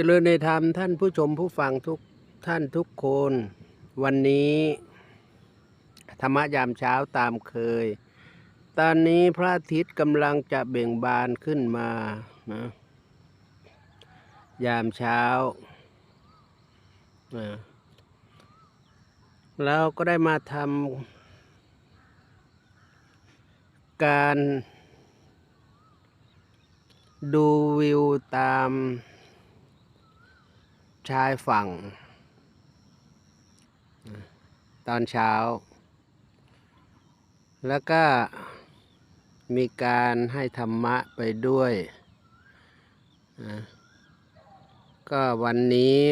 เจริญในธรรมท่านผู้ชมผู้ฟังทุกท่านทุกคน วันนี้ ธรรมะยามเช้าตามเคย ตอนนี้พระอาทิตย์กำลังจะเบ่งบานขึ้นมานะยามเช้านะเราก็ได้มาทำการดูวิวตาม ชายฝั่ง ตอนเช้า แล้วก็มีการให้ธรรมะไปด้วย ก็วันนี้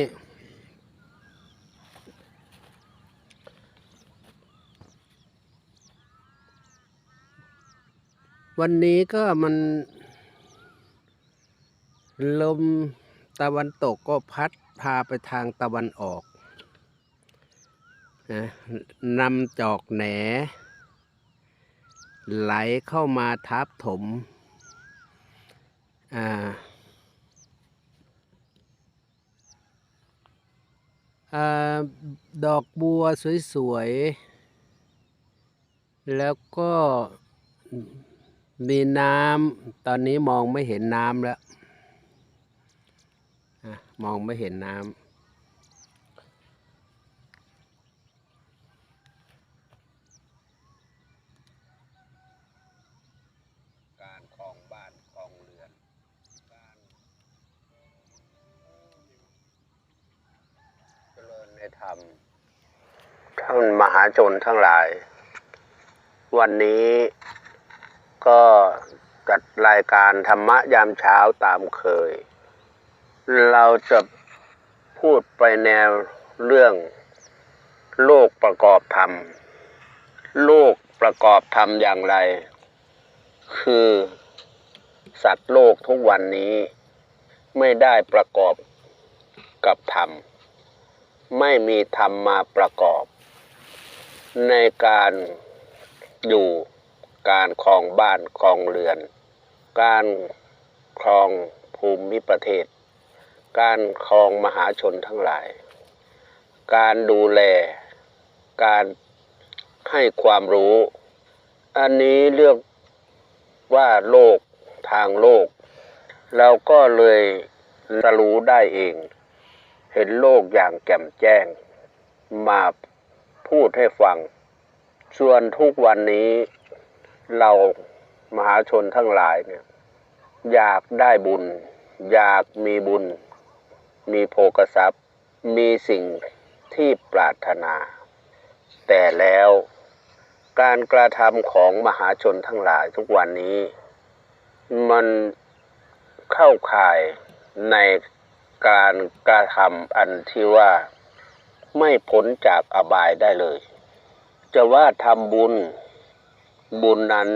วันนี้ก็มันลมตะวันตกก็พัด พาไปทางตะวันออกนะนำจอกแหน ไหลเข้ามาทับถมอาอาดอกบัวสวยๆ แล้วก็มีน้ำ ตอนนี้มองไม่เห็นน้ำแล้ว มองไม่เห็นน้ำการคลองบ้านคลองเรือนการเจริญในธรรมท่านมหาชนทั้งหลาย วันนี้ก็จัดรายการธรรมะยามเช้าตามเคย เราจะพูดไปแนวเรื่อง โลกประกอบธรรม โลกประกอบธรรมอย่างไร คือสัตว์โลกทุกวันนี้ ไม่ได้ประกอบกับธรรม ไม่มีธรรมมาประกอบ ในการอยู่การครองบ้านครองเรือน การครองภูมิประเทศ การครองมหาชนทั้งหลาย การดูแล การให้ความรู้ อันนี้เรียกว่าโลกทางโลก เราก็เลยจะรู้ได้เอง เห็นโลกอย่างแจ่มแจ้ง มาพูดให้ฟัง ส่วนทุกวันนี้เรามหาชนทั้งหลายเนี่ยอยากได้บุญ อยากมีบุญ มีโภกทรัพย์ มีสิ่งที่ปรารถนา แต่แล้วการกระทำของมหาชนทั้งหลายทุกวันนี้ มันเข้าข่ายในการกระทำอันที่ว่าไม่พ้นจากอบายได้เลย จะว่าทำบุญบุญนั้น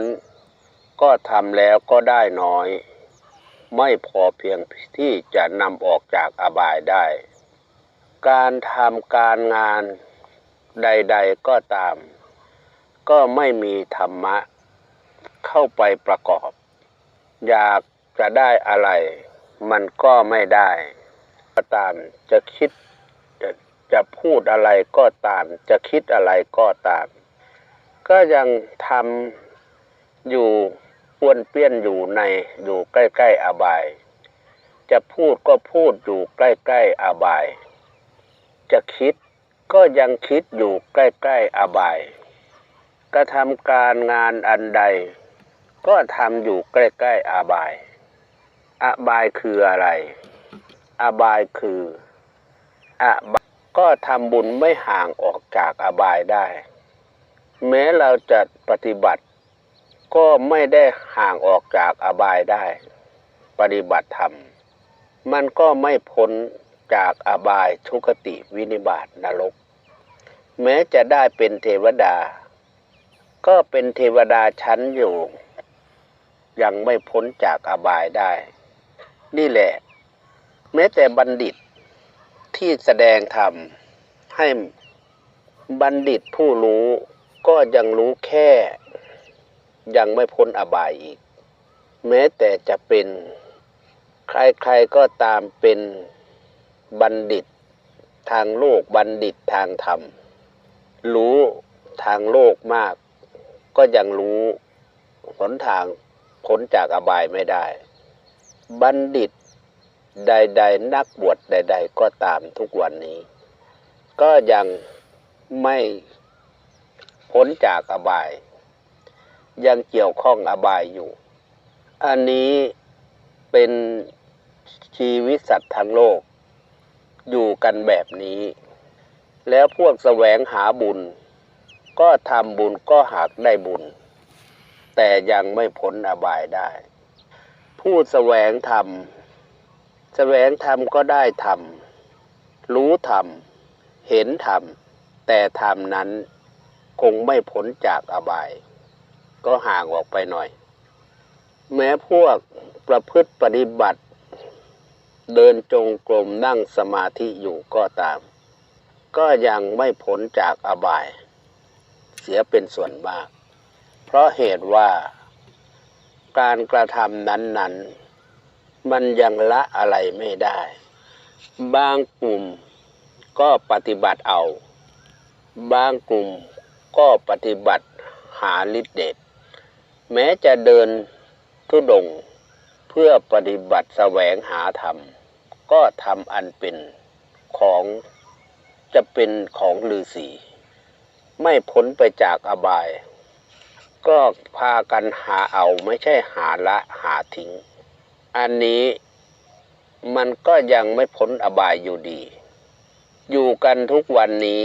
ก็ทำแล้วก็ได้น้อย ไม่พอเพียงที่จะนำออกจากอบายได้ การทำการงานใด ๆก็ตาม ก็ไม่มีธรรมะ เข้าไปประกอบ อยากจะได้อะไร มันก็ไม่ได้ ก็ตามจะคิดจะจะพูดอะไรก็ตาม จะคิดอะไรก็ตาม ก็ยังทำอยู่ ป้วนเปี้ยนอยู่ในอยู่ใกล้ๆอบาย จะพูดก็พูดอยู่ใกล้ๆอบาย จะคิดก็ยังคิดอยู่ใกล้ๆอบาย กระทำการงานอันใด ก็ทำอยู่ใกล้ๆอบาย อบายคืออะไร อบายคืออบายก็ทำบุญไม่ห่างออกจากอบายได้ แม้เราจะปฏิบัติ ก็ไม่ได้ห่างออกจากอบายได้ ปฏิบัติธรรม มันก็ไม่พ้นจากอบายทุกติวินิบาตนรก แม้จะได้เป็นเทวดา ก็เป็นเทวดาชั้นอยู่ ยังไม่พ้นจากอบายได้ นี่แหละ แม้แต่บัณฑิตที่แสดงธรรมให้บัณฑิตผู้รู้ก็ยังรู้แค่ ยังไม่พ้นอบายอีก แม้แต่จะเป็นใครๆก็ตามเป็นบัณฑิต ทางโลกบัณฑิตทางธรรม รู้ทางโลกมาก ก็ยังรู้หนทางพ้นจากอบายไม่ได้ บัณฑิตใด ๆ นักบวชใด ๆ ก็ตามทุกวันนี้ ก็ยังไม่พ้นจากอบาย ยังเกี่ยวข้องอบายอยู่ อันนี้เป็นชีวิตสัตว์ทั้งโลก อยู่กันแบบนี้ แล้วพวกแสวงหาบุญ ก็ทำบุญก็หากได้บุญ แต่ยังไม่พ้นอบายได้ ผู้แสวงธรรมแสวงธรรมก็ได้ธรรมรู้ธรรมเห็นธรรมแต่ธรรมนั้นคงไม่พ้นจากอบาย ก็ห่างออกไปหน่อย แม้พวกประพฤติปฏิบัติ เดินจงกรมนั่งสมาธิอยู่ก็ตาม ก็ยังไม่พ้นจากอบาย เสียเป็นส่วนมาก เพราะเหตุว่าการกระทำนั้น ๆ มันยังละอะไรไม่ได้ บางกลุ่มก็ปฏิบัติเอา บางกลุ่มก็ปฏิบัติหาฤทธิเดช แม้จะเดินทุดงเพื่อปฏิบัติแสวงหาธรรม ก็ทำอันเป็นของจะเป็นของฤาษีไม่พ้นไปจากอบาย ก็พากันหาเอาไม่ใช่หาละหาทิ้ง อันนี้มันก็ยังไม่พ้นอบายอยู่ดี อยู่กันทุกวันนี้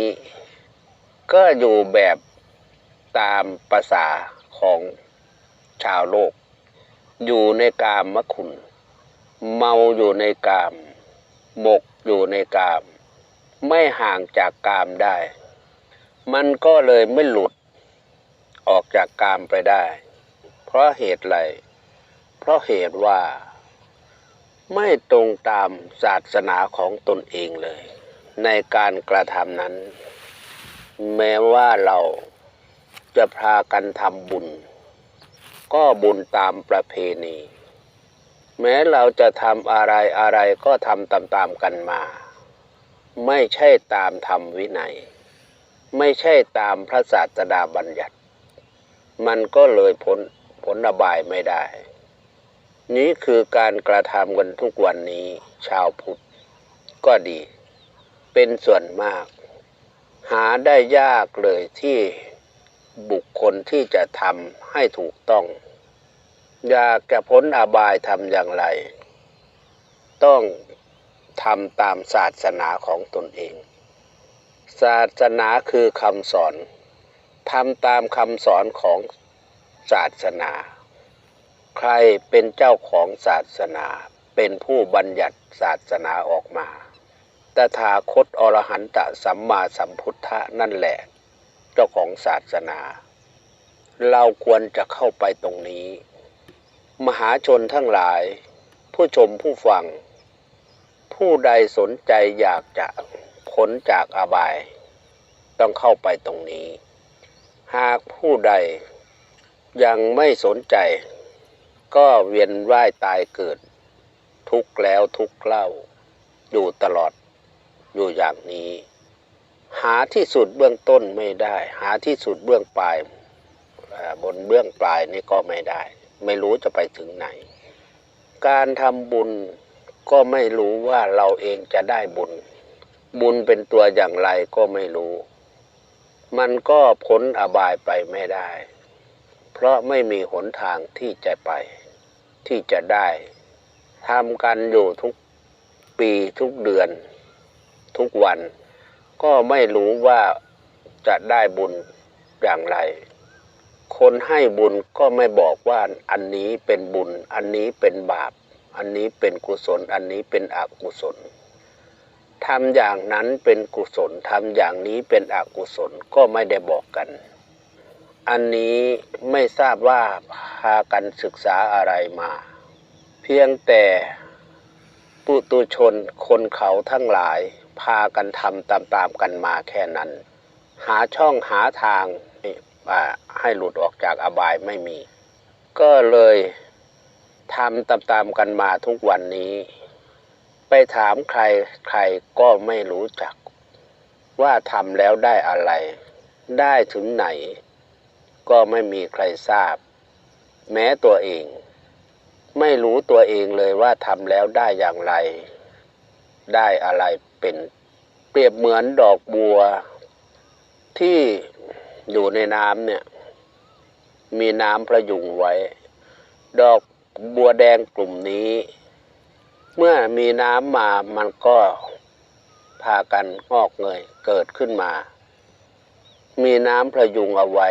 ก็อยู่แบบตามภาษาของ ชาวโลก อยู่ในกามมคุณ เมาอยู่ในกาม หมกอยู่ในกาม ไม่ห่างจากกามได้ มันก็เลยไม่หลุด ออกจากกามไปได้ เพราะเหตุไรเพราะเหตุว่า ไม่ตรงตามศาสนาของตนเองเลย ในการกระทำนั้น แม้ว่าเราจะพากันทำบุญ ก็บุญตามประเพณี แม้เราจะทำอะไรอะไรก็ทำตามๆกันมา ไม่ใช่ตามธรรมวินัย ไม่ใช่ตามพระศาสดาบัญญัติ มันก็เลยพ้นผลอบายไม่ได้ นี้คือการกระทำกันทุกวันนี้ ชาวพุทธก็ดี เป็นส่วนมาก หาได้ยากเลยที่ บุคคลที่จะทำให้ถูกต้อง อยากจะพ้นอบายทำอย่างไร ต้องทำตามศาสนาของตนเอง ศาสนาคือคำสอนทำตามคำสอนของศาสนา ใครเป็นเจ้าของศาสนา เป็นผู้บัญญัติศาสนาออกมาตถาคตอรหันตสัมมาสัมพุทธะนั่นแหละ เจ้าของศาสนา เราควรจะเข้าไปตรงนี้ มหาชนทั้งหลาย ผู้ชมผู้ฟัง ผู้ใดสนใจอยากจะพ้นจากอบาย ต้องเข้าไปตรงนี้ หากผู้ใดยังไม่สนใจ ก็เวียนว่ายตายเกิด ทุกแล้วทุกเล่า อยู่ตลอดอยู่อย่างนี้ หาที่สุดเบื้องต้นไม่ได้ หาที่สุดเบื้องปลายบนเบื้องปลายนี่ก็ไม่ได้ ไม่รู้จะไปถึงไหน การทำบุญก็ไม่รู้ว่าเราเองจะได้บุญ บุญเป็นตัวอย่างไรก็ไม่รู้ มันก็พ้นอบายไปไม่ได้ เพราะไม่มีหนทางที่จะไป ที่จะได้ทำกันอยู่ทุกปีทุกเดือน ทุกวัน ก็ไม่รู้ว่าจะได้บุญอย่างไร คนให้บุญก็ไม่บอกว่าอันนี้เป็นบุญ อันนี้เป็นบาป อันนี้เป็นกุศล อันนี้เป็นอกุศลทำอย่างนั้นเป็นกุศลทำอย่างนี้เป็นอกุศลก็ไม่ได้บอกกัน อันนี้ไม่ทราบว่าพากันศึกษาอะไรมา เพียงแต่ปุตุชนคนเขาทั้งหลาย พากันทำตามๆกันมาแค่นั้น หาช่องหาทางอ่าให้หลุดออกจากอบายไม่มี ก็เลยทำตามๆกันมาทุกวันนี้ ไปถามใครใครก็ไม่รู้จัก ว่าทำแล้วได้อะไร ได้ถึงไหน ก็ไม่มีใครทราบ แม้ตัวเอง ไม่รู้ตัวเองเลยว่าทำแล้วได้อย่างไร ได้อะไร เป็น เปรียบเหมือนดอกบัว ที่อยู่ในน้ำเนี่ย มีน้ำประยุงไว้ ดอกบัวแดงกลุ่มนี้ เมื่อมีน้ำมามันก็พากันงอกเงยเกิดขึ้นมา มีน้ำประยุงเอาไว้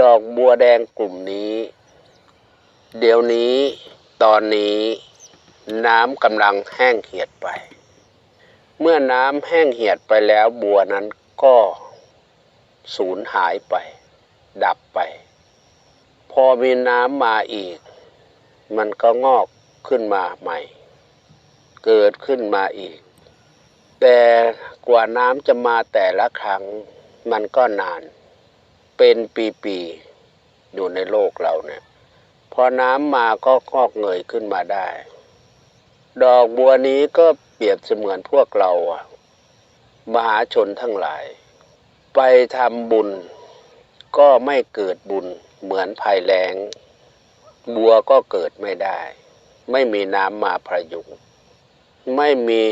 ดอกบัวแดงกลุ่มนี้ เดี๋ยวนี้ตอนนี้น้ำกำลังแห้งเหียดไป เมื่อน้ำแห้งเหียดไปแล้วบัวนั้นก็สูญหายไป ดับไป พอมีน้ำมาอีก มันก็งอกขึ้นมาใหม่ เกิดขึ้นมาอีก แต่กว่าน้ำจะมาแต่ละครั้ง มันก็นาน เป็นปีๆอยู่ในโลกเราเนี่ยพอน้ำมาก็งอกเงยขึ้นมาได้ ดอกบัวนี้ก็ เปรียบเสมือนพวกเราอะมหาชนทั้งหลาย ไปทำบุญก็ไม่เกิดบุญเหมือนภัยแล้ง บัวก็เกิดไม่ได้ ไม่มีน้ำมาพระยุงไม่มี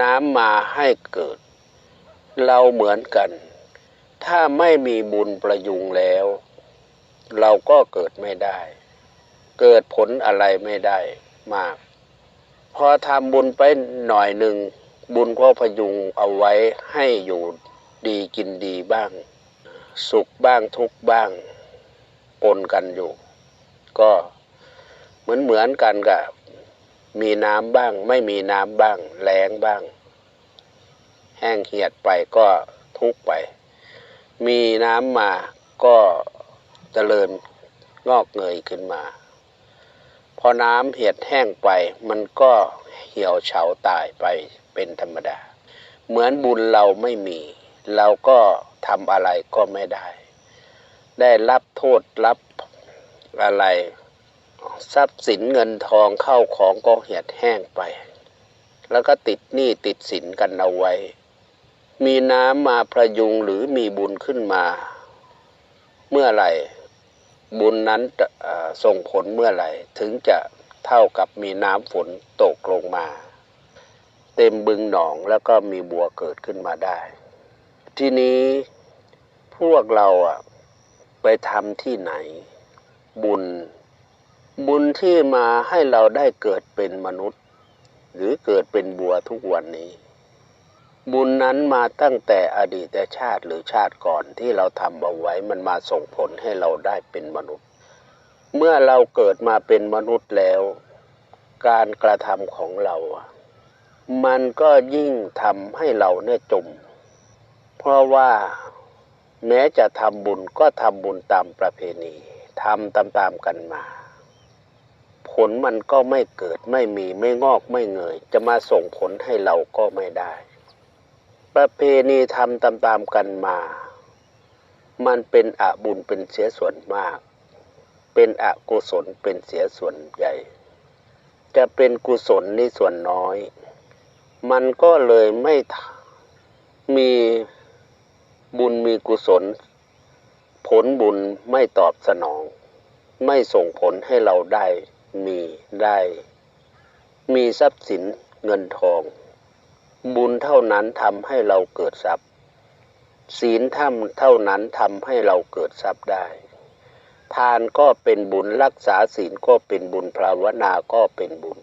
น้ำมาให้เกิด เราเหมือนกัน ถ้าไม่มีบุญประยุงแล้ว เราก็เกิดไม่ได้ เกิดผลอะไรไม่ได้มาก พอทำบุญไปหน่อยหนึ่ง บุญก็พยุงเอาไว้ให้อยู่ดีกินดีบ้าง สุขบ้างทุกบ้างปนกันอยู่ ก็เหมือนเหมือนกันกับมีน้ำบ้าง ไม่มีน้ำบ้างแรงบ้าง แห้งเหียดไปก็ทุกไป มีน้ำมาก็เจริญงอกเงยขึ้นมา อน้ำเหียดแห้งไป มันก็เหี่ยวเฉาตายไปเป็นธรรมดา เหมือนบุญเราไม่มี เราก็ทำอะไรก็ไม่ได้ ได้รับโทษรับอะไรทรัพย์สินเงินทองเข้าของก็เหียดแห้งไป แล้วก็ติดหนี้ติดสินกันเอาไว้ มีน้ำมาประยุงหรือมีบุญขึ้นมา เมื่อไหร่ บุญนั้นจะส่งผลเมื่อไหร่ ถึงจะเท่ากับมีน้ำฝนตกลงมา เต็มบึงหนองแล้วก็มีบัวเกิดขึ้นมาได้ ทีนี้พวกเราอะไปทำที่ไหน บุญ บุญที่มาให้เราได้เกิดเป็นมนุษย์ หรือเกิดเป็นบัวทุกวันนี้ บุญนั้นมาตั้งแต่อดีตชาติหรือชาติก่อนที่เราทำเอาไว้มันมาส่งผลให้เราได้เป็นมนุษย์ เมื่อเราเกิดมาเป็นมนุษย์แล้ว การกระทำของเรา มันก็ยิ่งทำให้เราเนี่ยจม เพราะว่าแม้จะทำบุญก็ทำบุญตามประเพณีทำตามๆกันมา ผลมันก็ไม่เกิดไม่มีไม่งอกไม่เงย จะมาส่งผลให้เราก็ไม่ได้ ประเพณีทำตามๆกันมา มันเป็นอบุญเป็นเสียส่วนมาก เป็นอกุศลเป็นเสียส่วนใหญ่ จะเป็นกุศลนี่ส่วนน้อย มันก็เลยไม่มีบุญมีกุศล ผลบุญไม่ตอบสนอง ไม่ส่งผลให้เราได้มีได้ มีทรัพย์สินเงินทอง บุญเท่านั้นทำให้เราเกิดทรัพย์ ศีลธรรมเท่านั้นทำให้เราเกิดทรัพย์ได้ ทานก็เป็นบุญรักษาศีลก็เป็นบุญภาวนาก็เป็นบุญ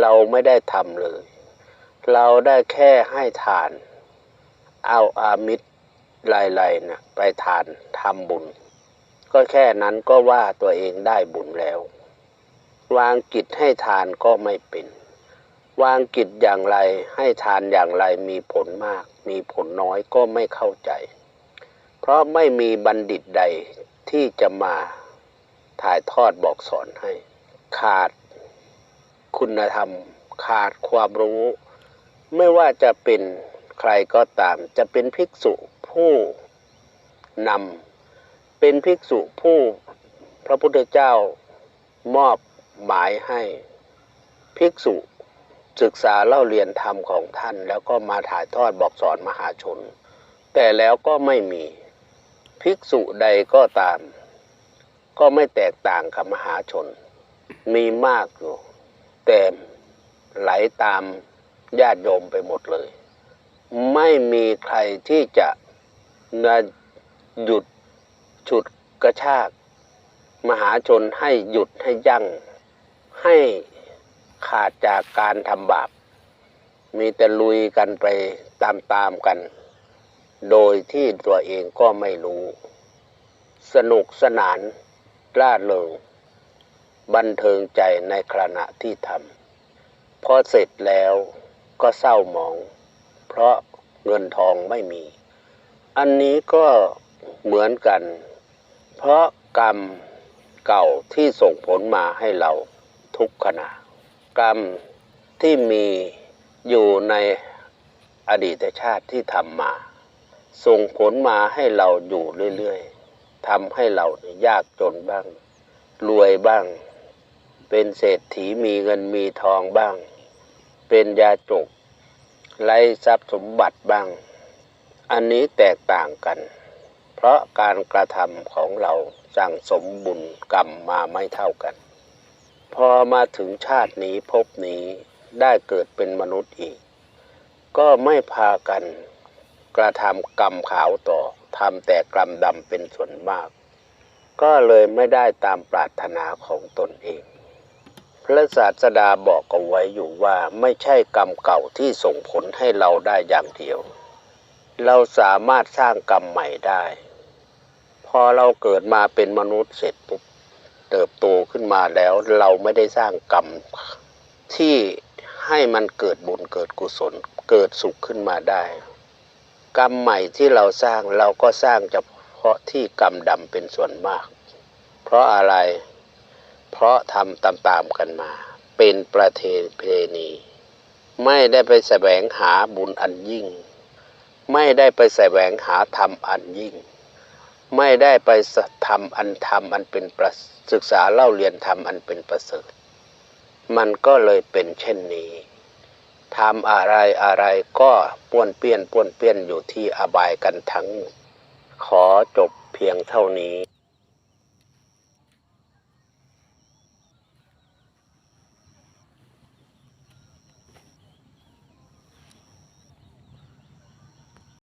เราไม่ได้ทำเลย เราได้แค่ให้ทาน เอาอามิตรลายๆนะไปทานทำบุญ ก็แค่นั้นก็ว่าตัวเองได้บุญแล้ว วางกิจให้ทานก็ไม่เป็น วางกิจอย่างไรให้ทานอย่างไรมีผลมาก มีผลน้อยก็ไม่เข้าใจ เพราะไม่มีบัณฑิตใดที่จะมาถ่ายทอดบอกสอนให้ ขาดคุณธรรม ขาดความรู้ ไม่ว่าจะเป็นใครก็ตาม จะเป็นภิกษุผู้นำเป็นภิกษุผู้พระพุทธเจ้ามอบหมายให้ ภิกษุ ศึกษาเล่าเรียนธรรมของท่าน แล้วก็มาถ่ายทอดบอกสอนมหาชน แต่แล้วก็ไม่มีภิกษุใดก็ตาม ก็ไม่แตกต่างกับมหาชน มีมากอยู่แต่ไหลตามญาติโยมไปหมดเลย ไม่มีใครที่จะมาหยุดฉุดกระชาก มหาชนให้หยุดให้ยั้งให้ ขาดจากการทำบาป มีแต่ลุยกันไปตามๆกัน โดยที่ตัวเองก็ไม่รู้ สนุกสนานร่าเริงบันเทิงใจในขณะที่ทำพอเสร็จแล้วก็เศร้าหมอง เพราะเงินทองไม่มี อันนี้ก็เหมือนกัน เพราะกรรมเก่าที่ส่งผลมาให้เราทุกขณะ กรรมที่มีอยู่ในอดีตชาติที่ทำมา ส่งผลมาให้เราอยู่เรื่อยๆทำให้เรายากจนบ้าง รวยบ้าง เป็นเศรษฐีมีเงินมีทองบ้าง เป็นยาจกไรทรัพย์สมบัติบ้าง อันนี้แตกต่างกัน เพราะการกระทำของเราสั่งสมบุญกรรมมาไม่เท่ากัน พอมาถึงชาตินี้ภพนี้ได้เกิดเป็นมนุษย์อีก ก็ไม่พากันกระทำกรรมขาวต่อทำแต่กรรมดำเป็นส่วนมาก ก็เลยไม่ได้ตามปรารถนาของตนเอง พระศาสดาบอกเอาไว้อยู่ว่าไม่ใช่กรรมเก่าที่ส่งผลให้เราได้อย่างเดียว เราสามารถสร้างกรรมใหม่ได้ พอเราเกิดมาเป็นมนุษย์เสร็จปุ๊บ เติบโตขึ้นมาแล้ว เราไม่ได้สร้างกรรมที่ให้มันเกิดบุญเกิดกุศล เกิดสุขขึ้นมาได้ กรรมใหม่ที่เราสร้างเราก็สร้างเฉพาะที่กรรมดำเป็นส่วนมาก เพราะอะไรเพราะทำตามๆกันมา เป็นประเพณี ไม่ได้ไปแสวงหาบุญอันยิ่ง ไม่ได้ไปแสวงหาธรรมอันยิ่ง ไม่ได้ไปทำอันธรรมอันเป็นประศึกษาเล่าเรียนธรรมอันเป็นประเสริฐ มันก็เลยเป็นเช่นนี้ทำอะไรอะไรก็ป้วนเปี้ยนป้วนเปี้ยนอยู่ที่อบายกันทั้ง ขอจบเพียงเท่านี้